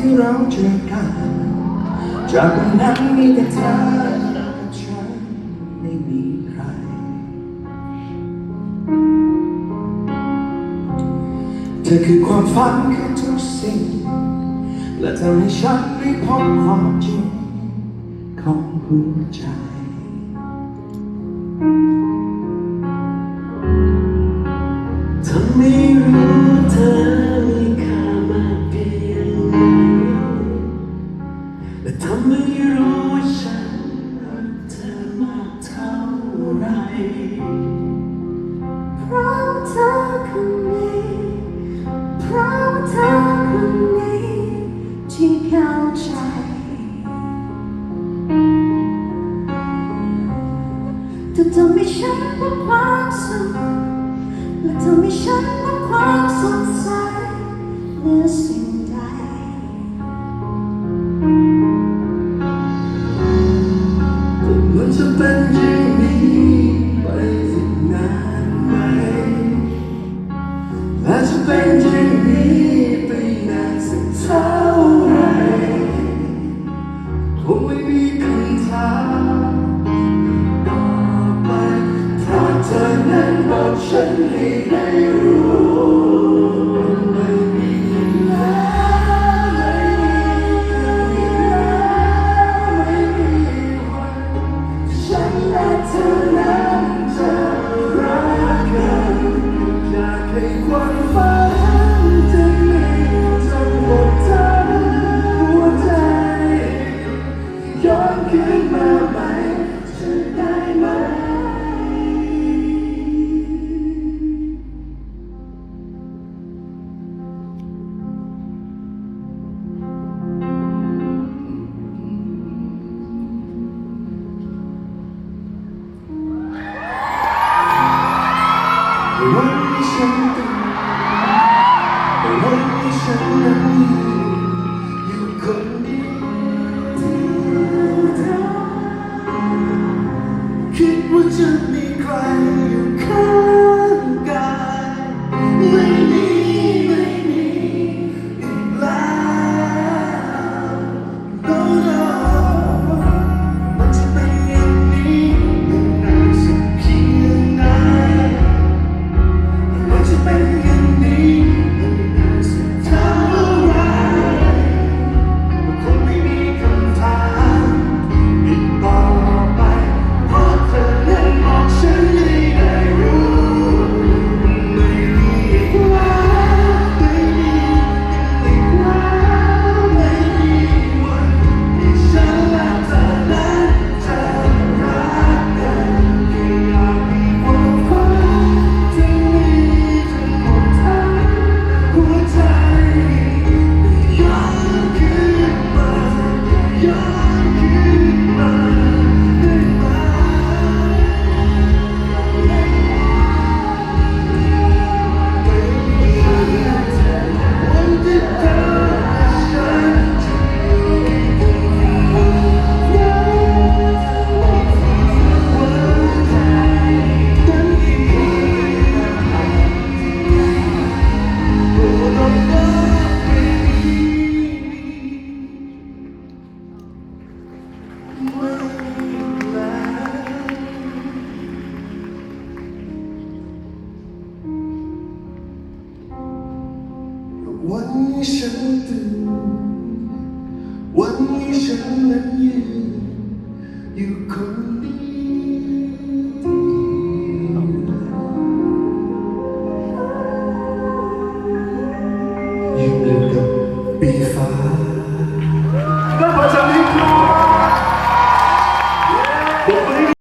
ที่เราเจอกัน จากวันนั้นมีแต่เธอฉันไม่มีใคร เธอคือความฝันคือทุกสิ่ง และทำให้ฉันได้พบความจริงของหัวใจ ไรเพราะเธอคนนี้เพราะเธอคนนี้ที่เข้าใจจะทำให้ฉันพบควา That's a thing to me, but that's time. sister วันนี้ฉันตื่นวันนี้ฉันนั้นยืนอยู่คนเดียวยืนอยู่กับปีฟ้าและพระจันทร์ที่ครู